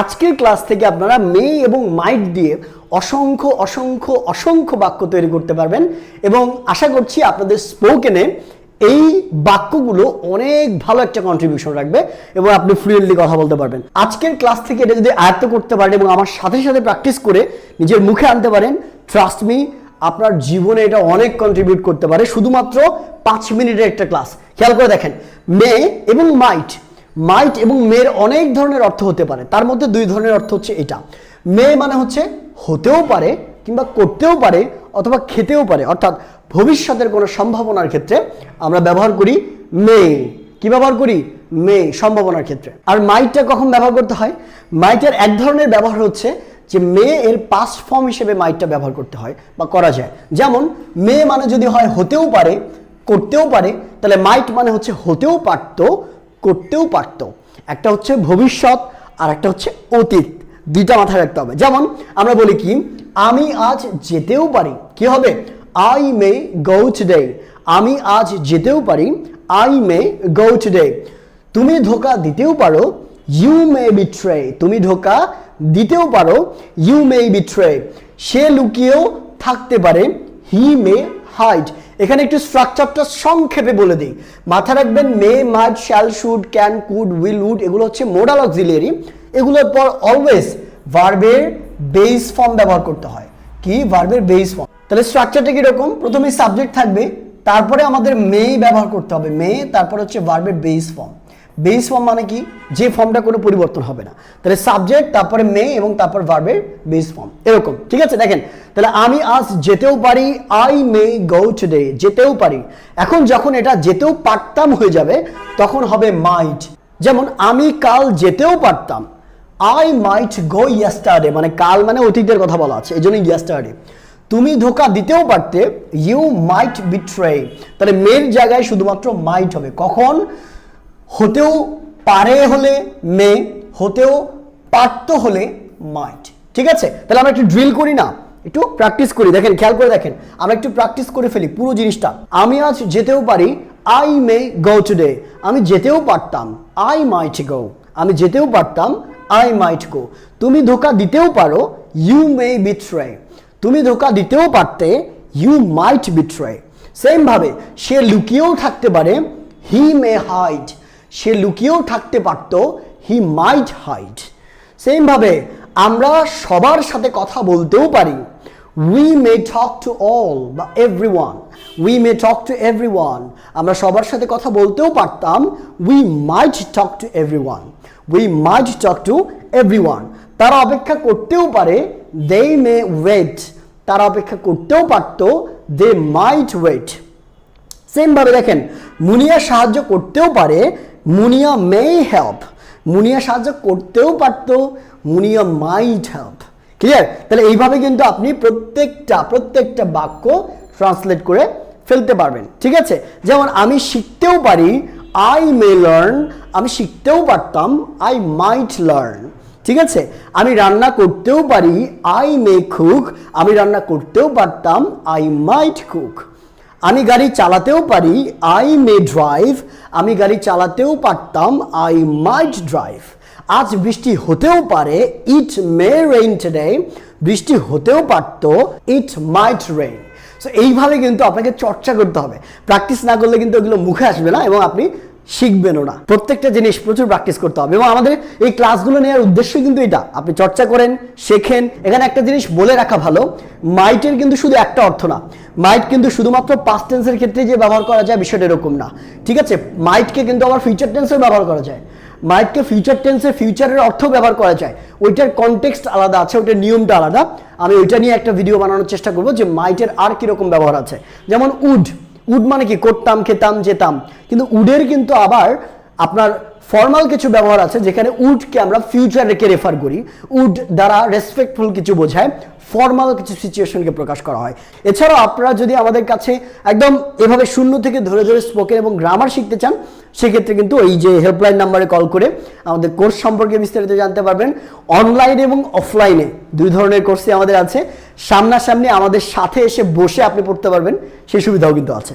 আজকের ক্লাস থেকে আপনারা মে এবং মাইট দিয়ে অসংখ্য অসংখ্য অসংখ্য বাক্য তৈরি করতে পারবেন এবং আশা করছি আপনাদের স্পোকেনে এই বাক্যগুলো অনেক ভালো একটা কন্ট্রিবিউশন রাখবে এবং আপনি ফ্লুয়েন্টলি কথা বলতে পারবেন। আজকের ক্লাস থেকে এটা যদি আয়ত্ত করতে পারেন এবং আমার সাথে সাথে প্র্যাকটিস করে নিজের মুখে আনতে পারেন ট্রাস্ট মি আপনার জীবনে এটা অনেক কন্ট্রিবিউট করতে পারে। শুধুমাত্র পাঁচ মিনিটের একটা ক্লাস খেয়াল করে দেখেন মে এবং মাইট মাইট এবং মেয়ের অনেক ধরনের অর্থ হতে পারে। তার মধ্যে দুই ধরনের অর্থ হচ্ছে এটা। মেয়ে মানে হচ্ছে হতেও পারে কিংবা করতেও পারে অথবা খেতেও পারে। অর্থাৎ ভবিষ্যতের কোনো সম্ভাবনার ক্ষেত্রে আমরা ব্যবহার করি মেয়ে। কি ব্যবহার করি? মেয়ে সম্ভাবনার ক্ষেত্রে। আর মাইটটা কখন ব্যবহার করতে হয়? মাইটের এক ধরনের ব্যবহার হচ্ছে যে মেয়ে এর পাস্ট ফর্ম হিসেবে মাইটটা ব্যবহার করতে হয় বা করা যায়। যেমন মেয়ে মানে যদি হয় হতেও পারে, করতেও পারে, তাহলে মাইট মানে হচ্ছে হতেও পারতো করতেও পারতো। একটা হচ্ছে ভবিষ্যৎ আর একটা হচ্ছে অতীত। দুইটা মাথায় রাখতে হবে। যেমন আমরা বলি কি, আমি আজ যেতেও পারি। কি হবে? আই মে গো টুডে আমি আজ যেতেও পারি। আই মে গো টুডে তুমি ধোকা দিতেও পারো। ইউ মে বিট্রে তুমি ধোকা দিতেও পারো। ইউ মে বিট্রে সে লুকিয়েও থাকতে পারে। হি মে হাইড এখানে একটু স্ট্রাকচারটা সংক্ষেপে বলে দিই। মাথা রাখবেন, may might shall should can could will, would, এগুলো হচ্ছে মোডাল অক্সিলিয়ারি এগুলোর পর অলওয়েজ ভার্বের বেস ফর্ম ব্যবহার করতে হয়। কি? ভার্বের বেস ফর্ম তাহলে স্ট্রাকচারটা কীরকম? প্রথমে সাবজেক্ট থাকবে, তারপরে আমাদের মে ব্যবহার করতে হবে। মে তারপর হচ্ছে ভার্বের বেস ফর্ম বেস ফর্ম মানে কি? যে ফর্মটা কোনো পরিবর্তন হবে না। তাহলে সাবজেক্ট তারপরে মে এবং তারপর ভার্বের বেস ফর্ম এরকম, ঠিক আছে? দেখেন, তাহলে আমি আজ যেতেও পারি আই মে গো টুডে যেতেও পারি। এখন যখন এটা যেতেও পারতাম হয়ে যাবে, তখন হবে মাইট যেমন, আমি কাল যেতেও পারতাম। আই মাইট গো ইয়াস্টারডে মানে কাল মানে অতীতের কথা বলা আছে, এই জন্য ইয়াস্টারডে তুমি ধোকা দিতেও পারতে ইউ মাইট বিট্রে তাহলে মেয়ের জায়গায় শুধুমাত্র মাইট হবে। কখন? হতেও পারে হলে মে, হতেও পারত হলে মাইট ঠিক আছে? তাহলে আমরা একটু ড্রিল করি না? একটু প্র্যাকটিস করি। দেখেন, খেয়াল করে দেখেন, আমরা একটু প্র্যাকটিস করে ফেলি পুরো জিনিসটা। আমি আজ যেতেও পারি আই মে গো টুডে আমি যেতেও পারতাম আই মাইট গো আমি যেতেও পারতাম আই মাইট গো তুমি ধোকা দিতেও পারো ইউ মে বিট্রে তুমি ধোকা দিতেও পারতে ইউ মাইট বিট্রে সেম ভাবে, সে লুকিয়েও থাকতে পারে হি মে হাইড সে লুকিয়েও থাকতে পারত হি মাইট হাইড সেম ভাবে আমরা সবার সাথে কথা বলতেও পারি। We may talk to all বা everyone we may talk to everyone আমরা সবার সাথে কথা বলতেও পারতাম। We might talk to everyone we might talk to everyone তারা অপেক্ষা করতেও পারে। দে মে ওয়েট তারা অপেক্ষা করতেও পারতো। দে মাইট ওয়েট সেমভাবে দেখেন, মুনিয়া সাহায্য করতেও পারে। মুনিয়া মে হেল্প মুনিয়া সাহায্য করতেও পারতো, মুনিয়া মাইট হেল্প ক্লিয়ার তাহলে এইভাবে কিন্তু আপনি প্রত্যেকটা প্রত্যেকটা বাক্য ট্রান্সলেট করে ফেলতে পারবেন। ঠিক আছে? যেমন আমি শিখতেও পারি আই মে লার্ন আমি শিখতেও পারতাম আই মাইট লার্ন ঠিক আছে? আমি রান্না করতেও পারি আই মে কুক আমি রান্না করতেও পারতাম আই মাইট কুক আমি গাড়ি চালাতেও পারি আই মে ড্রাইভ আমি গাড়ি চালাতেও পারতাম আই মাইট ড্রাইভ আজ বৃষ্টি হতেও পারে ইট মে রেইন টুডে বৃষ্টি হতেও পারত ইট মাইট রেইন সো এইভাবে কিন্তু আপনাকে চর্চা করতে হবে। প্র্যাকটিস না করলে কিন্তু ওগুলো মুখে আসবে না এবং আপনি শিখবেনও না। প্রত্যেকটা জিনিস প্রচুর প্র্যাকটিস করতে হবে এবং আমাদের এই ক্লাসগুলো নেওয়ার উদ্দেশ্য কিন্তু এটা। আপনি চর্চা করেন, শেখেন, এখানে একটা জিনিস বলে রাখা ভালো মাইটের কিন্তু শুধু একটা অর্থ না। মাইট কিন্তু শুধুমাত্র পাস্ট টেন্সের ক্ষেত্রে যে ব্যবহার করা যায় বিষয়টা এরকম না। ঠিক আছে? মাইটকে কিন্তু আবার ফিউচার টেন্সেও ব্যবহার করা যায়। মাইটকে ফিউচার টেন্সে ফিউচারের অর্থ ব্যবহার করা যায়। ওইটার কনটেক্সট আলাদা আছে, ওইটার নিয়মটা আলাদা। আমি ওইটা নিয়ে একটা ভিডিও বানানোর চেষ্টা করব যে মাইটের আর কীরকম ব্যবহার আছে। যেমন উড উড মানে কি? করতাম, খেতাম, যেতাম। কিন্তু উডের কিন্তু আবার আপনার ফর্মাল কিছু ব্যবহার আছে, যেখানে উডকে আমরা ফিউচার রেখে রেফার করি। উড দ্বারা রেসপেক্টফুল কিছু বোঝায় ফর্মাল কিছু সিচুয়েশনকে প্রকাশ করা হয়। এছাড়াও আপনারা যদি আমাদের কাছে একদম এভাবে শূন্য থেকে ধরে ধরে স্পোকেন এবং গ্রামার শিখতে চান, সেক্ষেত্রে কিন্তু এই যে হেল্পলাইন নাম্বারে কল করে আমাদের কোর্স সম্পর্কে বিস্তারিত জানতে পারবেন। অনলাইনে এবং অফলাইনে দুই ধরনের কোর্সই আমাদের আছে। সামনাসামনি আমাদের সাথে এসে বসে আপনি পড়তে পারবেন, সেই সুবিধাও কিন্তু আছে।